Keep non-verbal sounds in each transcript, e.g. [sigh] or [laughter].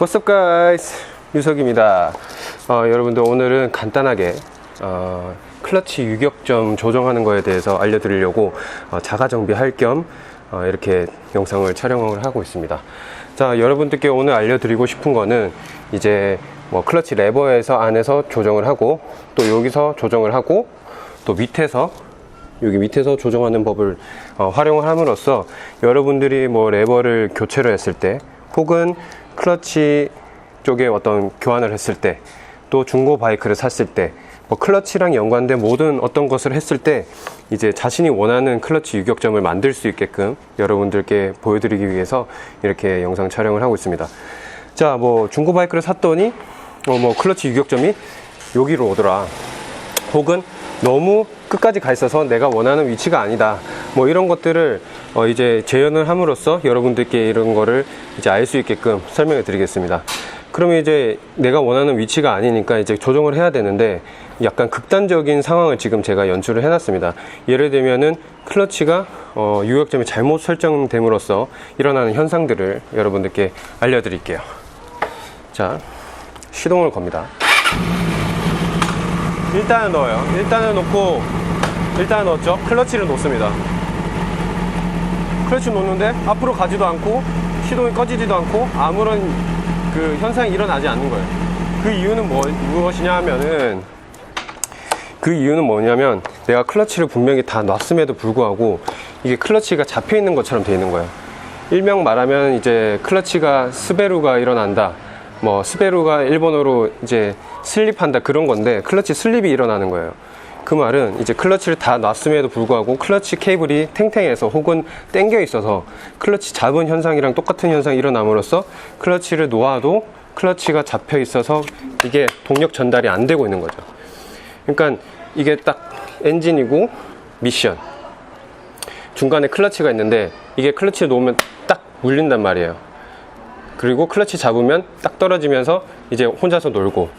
What's up guys? 유석입니다. 어, 여러분들 오늘은 간단하게 어, 클러치 유격점 조정하는 거에 대해서 알려드리려고 어, 자가 정비할 겸 어, 이렇게 영상을 촬영을 하고 있습니다. 자 여러분들께 오늘 알려드리고 싶은 거는 이제 뭐 클러치 레버에서 안에서 조정을 하고 또 여기서 조정을 하고 또 밑에서 여기 밑에서 조정하는 법을 어, 활용을 함으로써 여러분들이 뭐 레버를 교체를 했을 때 혹은 클러치 쪽에 어떤 교환을 했을 때 또 중고 바이크를 샀을 때 뭐 클러치랑 연관된 모든 어떤 것을 했을 때 이제 자신이 원하는 클러치 유격점을 만들 수 있게끔 여러분들께 보여드리기 위해서 이렇게 영상 촬영을 하고 있습니다. 자, 뭐 중고 바이크를 샀더니 어, 뭐 클러치 유격점이 여기로 오더라. 혹은 너무 끝까지 가 있어서 내가 원하는 위치가 아니다. 뭐 이런 것들을 어 이제 재현을 함으로써 여러분들께 이런 거를 이제 알 수 있게끔 설명해 드리겠습니다. 그러면 이제 내가 원하는 위치가 아니니까 이제 조정을 해야 되는데 약간 극단적인 상황을 지금 제가 연출을 해놨습니다. 예를 들면은 클러치가 어 유격점이 잘못 설정됨으로써 일어나는 현상들을 여러분들께 알려드릴게요. 자, 시동을 겁니다. 일단은 넣어요. 일단은 넣고 일단은 넣었죠. 클러치를 놓습니다. 클러치 놓는데 앞으로 가지도 않고 시동이 꺼지지도 않고 아무런 그 현상이 일어나지 않는 거예요. 그 이유는 뭐, 무엇이냐 하면은 그 이유는 뭐냐면 내가 클러치를 분명히 다 놨음에도 불구하고 이게 클러치가 잡혀 있는 것처럼 돼 있는 거예요. 일명 말하면 이제 클러치가 스베루가 일어난다. 뭐 스베루가 일본어로 이제 슬립한다 그런 건데 클러치 슬립이 일어나는 거예요. 그 말은 이제 클러치를 다 놨음에도 불구하고 클러치 케이블이 탱탱해서 혹은 당겨 있어서 클러치 잡은 현상이랑 똑같은 현상이 일어남으로써 클러치를 놓아도 클러치가 잡혀 있어서 이게 동력 전달이 안 되고 있는 거죠. 그러니까 이게 딱 엔진이고 미션 중간에 클러치가 있는데 이게 클러치를 놓으면 딱 물린단 말이에요. 그리고 클러치 잡으면 딱 떨어지면서 이제 혼자서 놀고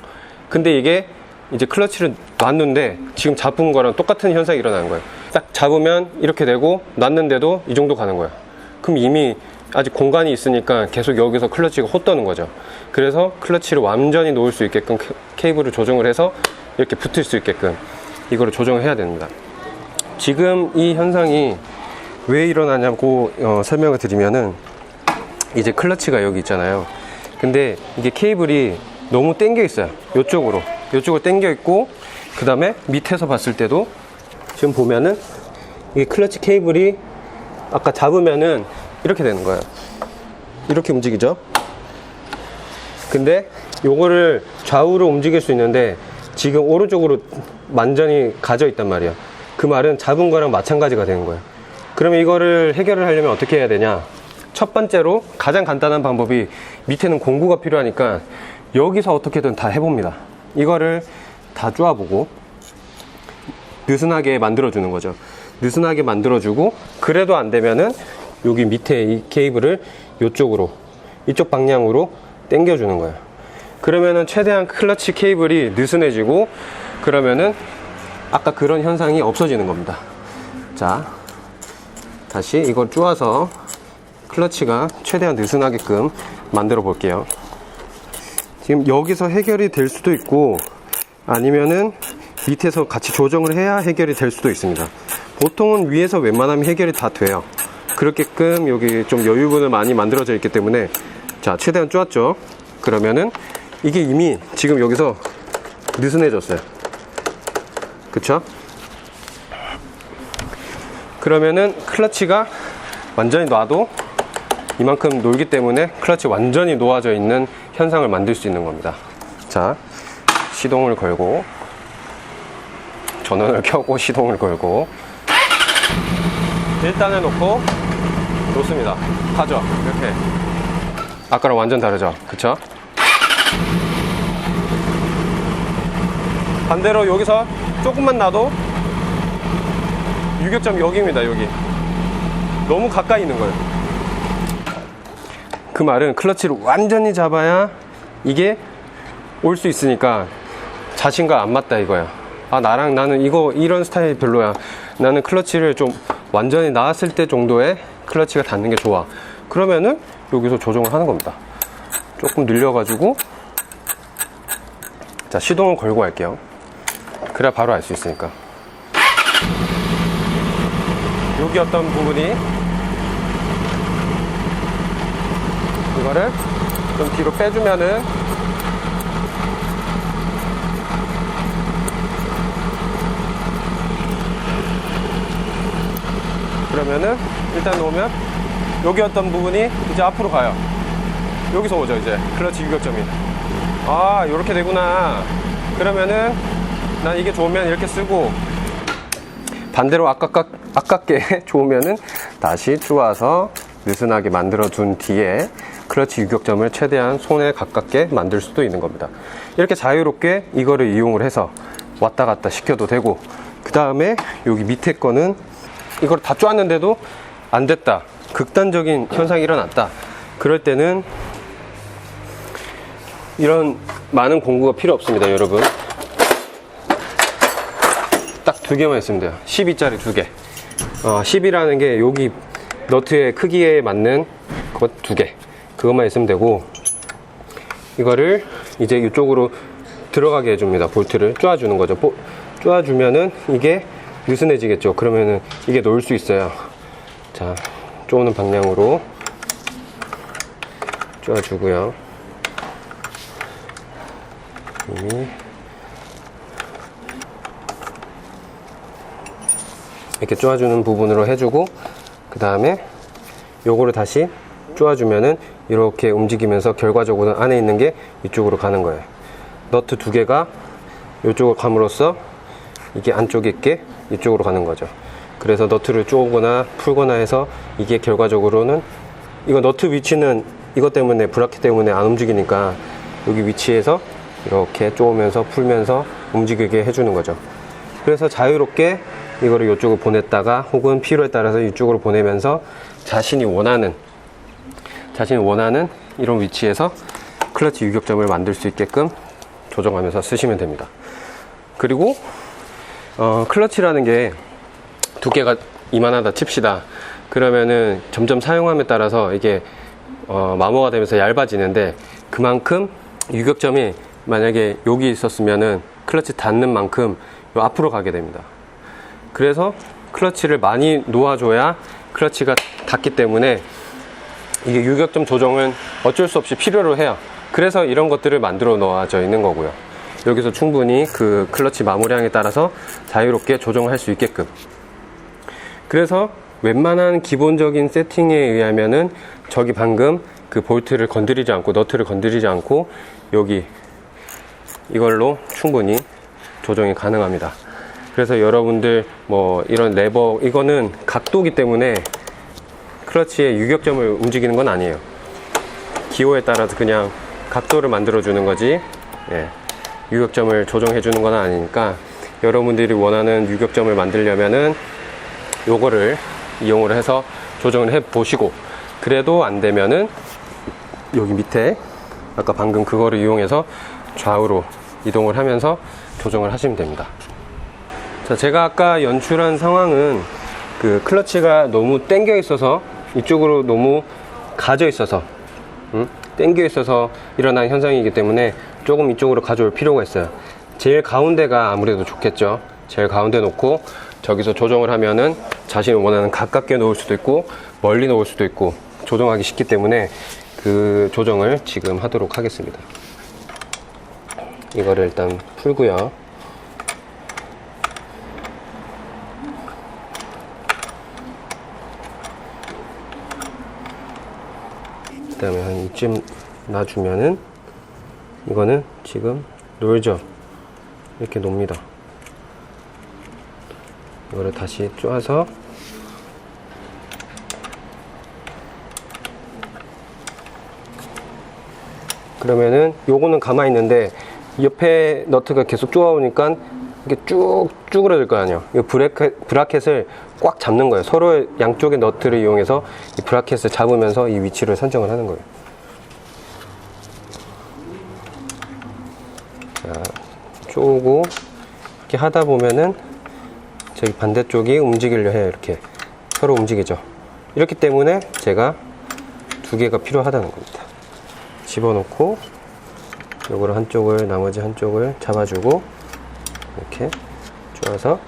근데 이게 이제 클러치를 놨는데 지금 잡은 거랑 똑같은 현상이 일어나는 거예요. 딱 잡으면 이렇게 되고 놨는데도 이 정도 가는 거예요. 그럼 이미 아직 공간이 있으니까 계속 여기서 클러치가 헛도는 거죠. 그래서 클러치를 완전히 놓을 수 있게끔 케- 케이블을 조정을 해서 이렇게 붙을 수 있게끔 이거를 조정을 해야 됩니다. 지금 이 현상이 왜 일어나냐고 어, 설명을 드리면은 이제 클러치가 여기 있잖아요. 근데 이게 케이블이 너무 당겨 있어요. 이쪽으로. 이쪽으로 당겨 있고, 그 다음에 밑에서 봤을 때도 지금 보면은 이 클러치 케이블이 아까 잡으면은 이렇게 되는 거예요. 이렇게 움직이죠. 근데 요거를 좌우로 움직일 수 있는데 지금 오른쪽으로 완전히 가져 있단 말이에요. 그 말은 잡은 거랑 마찬가지가 되는 거예요. 그러면 이거를 해결을 하려면 어떻게 해야 되냐? 첫 번째로 가장 간단한 방법이 밑에는 공구가 필요하니까 여기서 어떻게든 다 해봅니다. 이거를 다 쪼아보고 느슨하게 만들어주는 거죠. 느슨하게 만들어주고 그래도 안 되면은 여기 밑에 이 케이블을 이쪽으로 이쪽 방향으로 당겨주는 거예요. 그러면은 최대한 클러치 케이블이 느슨해지고 그러면은 아까 그런 현상이 없어지는 겁니다. 자, 다시 이걸 쪼아서 클러치가 최대한 느슨하게끔 만들어 볼게요. 지금 여기서 해결이 될 수도 있고 아니면은 밑에서 같이 조정을 해야 해결이 될 수도 있습니다. 보통은 위에서 웬만하면 해결이 다 돼요. 그렇게끔 여기 좀 여유분을 많이 만들어져 있기 때문에 자 최대한 쪼았죠. 그러면은 이게 이미 지금 여기서 느슨해졌어요. 그쵸? 그러면은 클러치가 완전히 놔도 이만큼 놀기 때문에 클러치 완전히 놓아져 있는 현상을 만들 수 있는 겁니다. 자, 시동을 걸고 전원을 켜고 시동을 걸고 일단은 놓고 놓습니다. 가죠. 이렇게 아까랑 완전 다르죠. 그쵸? 반대로 여기서 조금만 놔도 유격점 여기입니다. 여기 너무 가까이 있는 거예요. 그 말은 클러치를 완전히 잡아야 이게 올 수 있으니까 자신과 안 맞다 이거야. 아 나랑 나는 이거 이런 스타일 별로야. 나는 클러치를 좀 완전히 나왔을 때 정도의 클러치가 닿는 게 좋아. 그러면은 여기서 조정을 하는 겁니다. 조금 늘려가지고 자 시동을 걸고 할게요 그래야 바로 알 수 있으니까 여기 어떤 부분이 이거를 좀 뒤로 빼주면은 그러면은 일단 놓으면 여기 어떤 부분이 이제 앞으로 가요. 여기서 오죠 이제. 클러치 유격점이. 아 이렇게 되구나. 그러면은 난 이게 좋으면 이렇게 쓰고 반대로 아깝, 아깝게 [laughs] 좋으면은 다시 추가서 느슨하게 만들어 둔 뒤에 클러치 유격점을 최대한 손에 가깝게 만들 수도 있는 겁니다. 이렇게 자유롭게 이거를 이용을 해서 왔다 갔다 시켜도 되고 그 다음에 여기 밑에 거는 이걸 다 쪼았는데도 안 됐다. 극단적인 현상이 일어났다. 그럴 때는 이런 많은 공구가 필요 없습니다 여러분. 딱 두 개만 있으면 돼요. 12짜리 두 개. 어, 10이라는 게 여기 너트의 크기에 맞는 것 두 개 그것만 있으면 되고 이거를 이제 이쪽으로 들어가게 해줍니다. 볼트를 쪼아주는 거죠. 보- 쪼아주면은 이게 느슨해지겠죠. 그러면은 이게 놓을 수 있어요. 자 쪼는 방향으로 쪼아주고요. 이렇게 쪼아주는 부분으로 해주고 그 다음에 요거를 다시 쪼아주면은 이렇게 움직이면서 결과적으로 안에 있는 게 이쪽으로 가는 거예요. 너트 두 개가 이쪽으로 감으로써 이게 안쪽에 있게 이쪽으로 가는 거죠. 그래서 너트를 쪼거나 풀거나 해서 이게 결과적으로는 이거 너트 위치는 이것 때문에 브라켓 때문에 안 움직이니까 여기 위치에서 이렇게 쪼으면서 풀면서 움직이게 해주는 거죠. 그래서 자유롭게 이거를 이쪽으로 보냈다가 혹은 필요에 따라서 이쪽으로 보내면서 자신이 원하는 자신이 원하는 이런 위치에서 클러치 유격점을 만들 수 있게끔 조정하면서 쓰시면 됩니다. 그리고 어, 클러치라는 게 두께가 이만하다 칩시다. 그러면은 점점 사용함에 따라서 이게 어, 마모가 되면서 얇아지는데 그만큼 유격점이 만약에 여기 있었으면은 클러치 닿는 만큼 요 앞으로 가게 됩니다. 그래서 클러치를 많이 놓아줘야 클러치가 닿기 때문에 이게 유격점 조정은 어쩔 수 없이 필요로 해요. 그래서 이런 것들을 만들어 놓아져 있는 거고요. 여기서 충분히 그 클러치 마모량에 따라서 자유롭게 조정할 수 있게끔. 그래서 웬만한 기본적인 세팅에 의하면은 저기 방금 그 볼트를 건드리지 않고 너트를 건드리지 않고 여기 이걸로 충분히 조정이 가능합니다. 그래서 여러분들 뭐 이런 레버 이거는 각도기 때문에 클러치의 유격점을 움직이는 건 아니에요. 기호에 따라서 그냥 각도를 만들어 주는 거지. 예. 유격점을 조정해 주는 건 아니니까 여러분들이 원하는 유격점을 만들려면은 요거를 이용을 해서 조정을 해 보시고 그래도 안 되면은 여기 밑에 아까 방금 그거를 이용해서 좌우로 이동을 하면서 조정을 하시면 됩니다. 자, 제가 아까 연출한 상황은 그 클러치가 너무 당겨 있어서 이쪽으로 너무 가져 있어서 음? 당겨 있어서 일어난 현상이기 때문에 조금 이쪽으로 가져올 필요가 있어요. 제일 가운데가 아무래도 좋겠죠. 제일 가운데 놓고 저기서 조정을 하면은 자신이 원하는 가깝게 놓을 수도 있고 멀리 놓을 수도 있고 조정하기 쉽기 때문에 그 조정을 지금 하도록 하겠습니다. 이거를 일단 풀고요. 다음에 한 이쯤 놔주면은 이거는 지금 놀죠? 이렇게 놉니다. 이거를 다시 쪼아서 그러면은 요거는 가만히 있는데 옆에 너트가 계속 쪼아오니까 이게 쭉 쭈그러들 거 아니에요. 이 브래켓, 브라켓을 꽉 잡는 거예요. 서로 양쪽의 너트를 이용해서 이 브라켓을 잡으면서 이 위치를 선정을 하는 거예요. 자, 쪼고 이렇게 하다 보면은 저기 반대쪽이 움직이려 해요. 이렇게 서로 움직이죠. 이렇기 때문에 제가 두 개가 필요하다는 겁니다. 집어넣고 요거를 한쪽을 나머지 한쪽을 잡아주고 이렇게 쪼아서.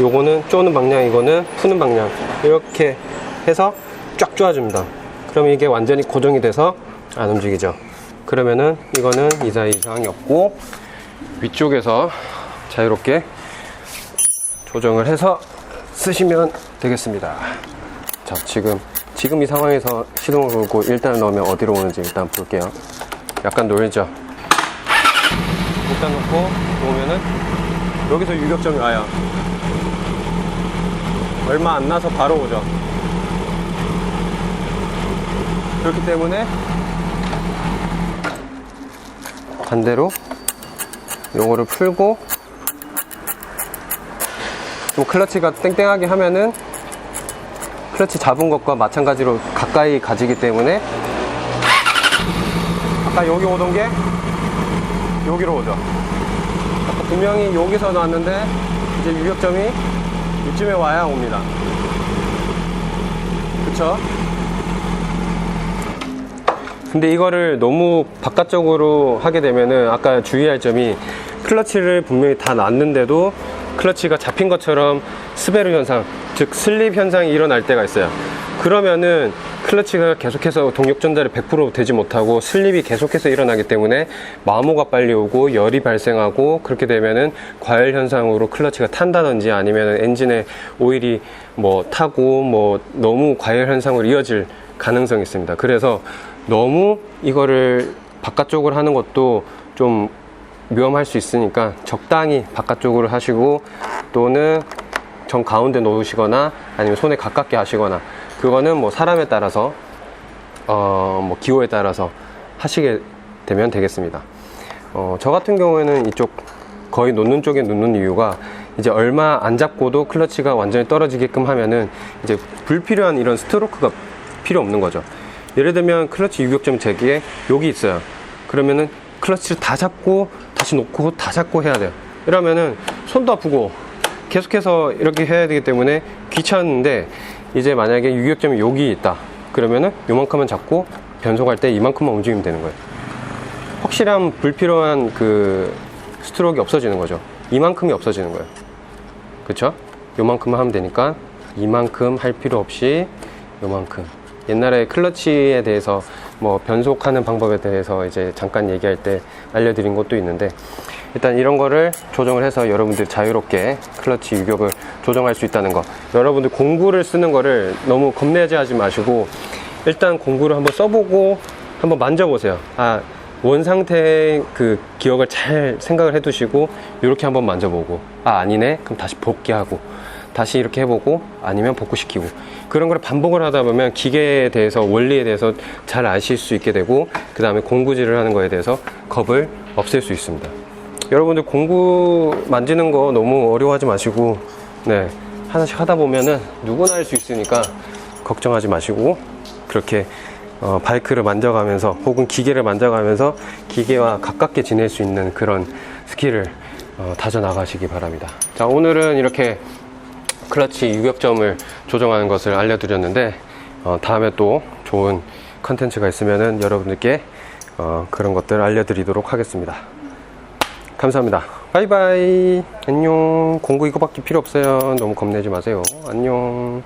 요거는 쪼는 방향 이거는 푸는 방향. 이렇게 해서 쫙 쪼아줍니다. 그럼 이게 완전히 고정이 돼서 안 움직이죠. 그러면은 이거는 이사 이상이 없고 위쪽에서 자유롭게 조정을 해서 쓰시면 되겠습니다. 자 지금 지금 이 상황에서 시동을 걸고 일단 넣으면 어디로 오는지 일단 볼게요. 약간 놀죠? 일단 놓고 놓으면은 여기서 유격점이 와요. 얼마 안 나서 바로 오죠. 그렇기 때문에 반대로 요거를 풀고 좀 클러치가 땡땡하게 하면은 클러치 잡은 것과 마찬가지로 가까이 가지기 때문에 아까 여기 오던 게 여기로 오죠. 아까 분명히 여기서 나왔는데 이제 유격점이 이쯤에 와야 옵니다. 그쵸? 근데 이거를 너무 바깥쪽으로 하게 되면은 아까 주의할 점이 클러치를 분명히 다 놨는데도 클러치가 잡힌 것처럼 스베르 현상, 즉 슬립 현상이 일어날 때가 있어요. 그러면은 클러치가 계속해서 동력 전달이 100% 되지 못하고 슬립이 계속해서 일어나기 때문에 마모가 빨리 오고 열이 발생하고 그렇게 되면은 과열 현상으로 클러치가 탄다든지 아니면 엔진에 오일이 뭐 타고 뭐 너무 과열 현상으로 이어질 가능성이 있습니다. 그래서 너무 이거를 바깥쪽으로 하는 것도 좀 위험할 수 있으니까 적당히 바깥쪽으로 하시고 또는 정 가운데 놓으시거나 아니면 손에 가깝게 하시거나 그거는 뭐 사람에 따라서 어 뭐 기호에 따라서 하시게 되면 되겠습니다. 어, 저 같은 경우에는 이쪽 거의 놓는 쪽에 놓는 이유가 이제 얼마 안 잡고도 클러치가 완전히 떨어지게끔 하면은 이제 불필요한 이런 스트로크가 필요 없는 거죠. 예를 들면 클러치 유격점 재기에 여기 있어요. 그러면은 클러치를 다 잡고 다시 놓고 다 잡고 해야 돼요. 이러면은 손도 아프고 계속해서 이렇게 해야 되기 때문에 귀찮은데 이제 만약에 유격점이 여기 있다. 그러면은 요만큼만 잡고 변속할 때 이만큼만 움직이면 되는 거예요. 확실한 불필요한 그 스트로크가 없어지는 거죠. 이만큼이 없어지는 거예요. 그쵸? 요만큼만 하면 되니까 이만큼 할 필요 없이 요만큼. 옛날에 클러치에 대해서 뭐 변속하는 방법에 대해서 이제 잠깐 얘기할 때 알려드린 것도 있는데 일단 이런 거를 조정을 해서 여러분들 자유롭게 클러치 유격을 조정할 수 있다는 거. 여러분들 공구를 쓰는 거를 너무 겁내지 하지 마시고 일단 공구를 한번 써보고 한번 만져보세요. 아, 원 상태의 그 기억을 잘 생각을 해 두시고 이렇게 한번 만져보고 아 아니네 그럼 다시 복귀하고 다시 이렇게 해보고 아니면 복구시키고 그런 걸 반복을 하다 보면 기계에 대해서 원리에 대해서 잘 아실 수 있게 되고 그 다음에 공구질을 하는 거에 대해서 겁을 없앨 수 있습니다 여러분들 공구 만지는 거 너무 어려워하지 마시고 네 하나씩 하다 보면은 누구나 할 수 있으니까 걱정하지 마시고 그렇게 어, 바이크를 만져가면서 혹은 기계를 만져가면서 기계와 가깝게 지낼 수 있는 그런 스킬을 어, 다져 나가시기 바랍니다. 자, 오늘은 이렇게 클러치 유격점을 조정하는 것을 알려드렸는데 어, 다음에 또 좋은 컨텐츠가 있으면은 여러분들께 어, 그런 것들 알려드리도록 하겠습니다. 감사합니다. 바이바이. 안녕. 공구 이거밖에 필요 없어요. 너무 겁내지 마세요. 안녕.